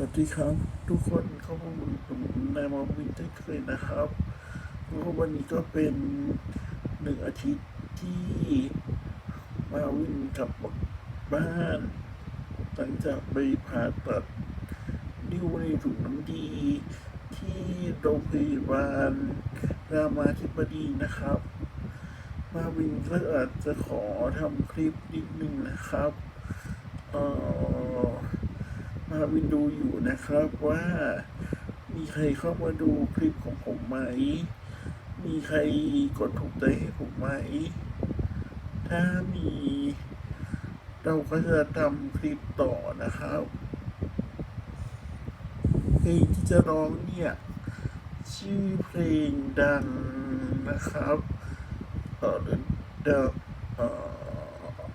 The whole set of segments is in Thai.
สวัสดีครับทุกคนเข้ามาดูผมนายมอวินเช่นเคยนะครับแล้ววันนี้ก็เป็นหนึ่งอาทิตย์ที่มาวินกลับบ้านหลังจากไปผ่าตัดนิ้วในถุงน้ำดีที่โรงพยาบาลรามาธิบดีนะครับ มาวินก็อาจจะขอทำคลิปนิดนึงนะครับเอ่อ มาวินดูอยู่นะครับว่า มีใครเข้ามาดูคลิปของผมไหม มีใครกดถูกใจให้ผมไหม ถ้ามี เราก็จะทำคลิปต่อนะครับเพลงที่จะร้องเนี่ย ชื่อเพลงดังนะครับเอ่อเอ่อ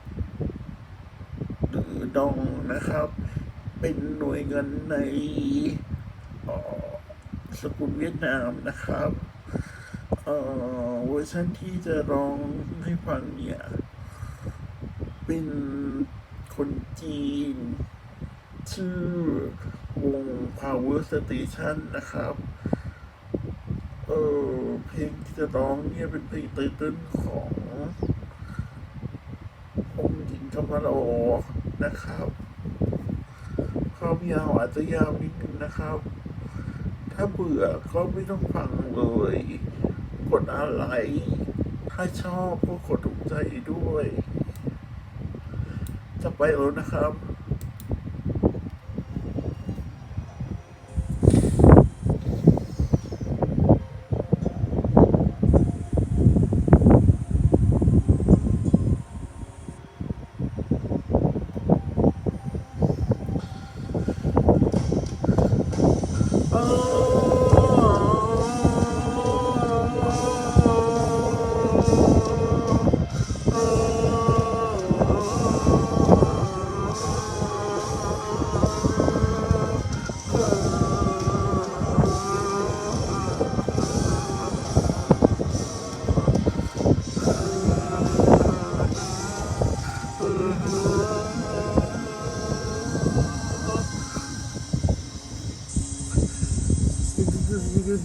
หรือดองนะครับ เป็นหน่วยเงินในสกุลเวียดนามนะครับเวอร์ชันที่จะร้องให้ฟังเนี่ย เป็นคนจีน ชื่อวง Power Station นะครับ เออเพลงที่จะร้องเนี่ยเป็นเพลงไตเติ้ลขององค์หญิงกำมโลนะครับ ความยาวอาจจะยาวนิดนึงนะครับ ถ้าเบื่อก็ไม่ต้องฟังเลย กดอะไร ถ้าชอบก็กดถูกใจด้วย จะไปแล้วนะครับ อ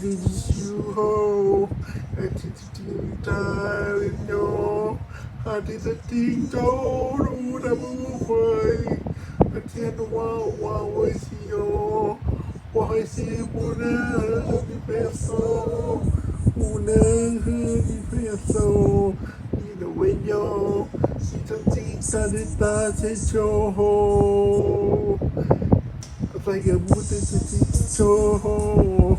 did you hold? I did you die no? I did a ding dong, would I move away? I can't wow, wow, I see you. Why see you, Muna, the peso? Muna, the peso. In the window, it's a ding that it does it show. Like a mutant, it's a show.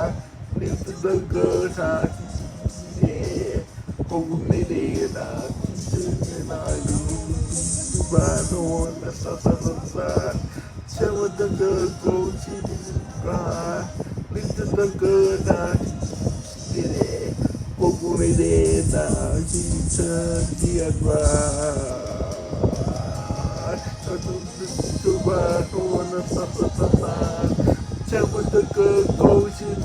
ยดิวจะตะเกิดทางเดพวกมึงไม่ได้ตาฉันไปดู ดูทางดูทางตาตาฉันมันจะเกิดโกชิน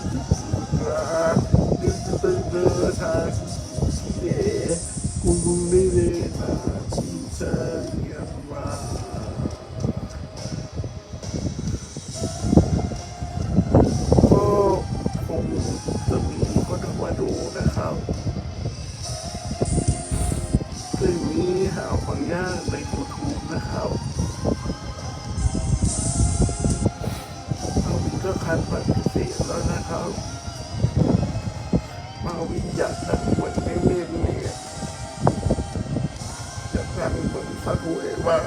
กาฟังยาไปขุดหลุมนะครับมาวินก็คันปฏิเสธแล้วนะครับ มาวินอยากดังบทเล่นๆเนี่ยอยากดังเหมือนซากุเอวา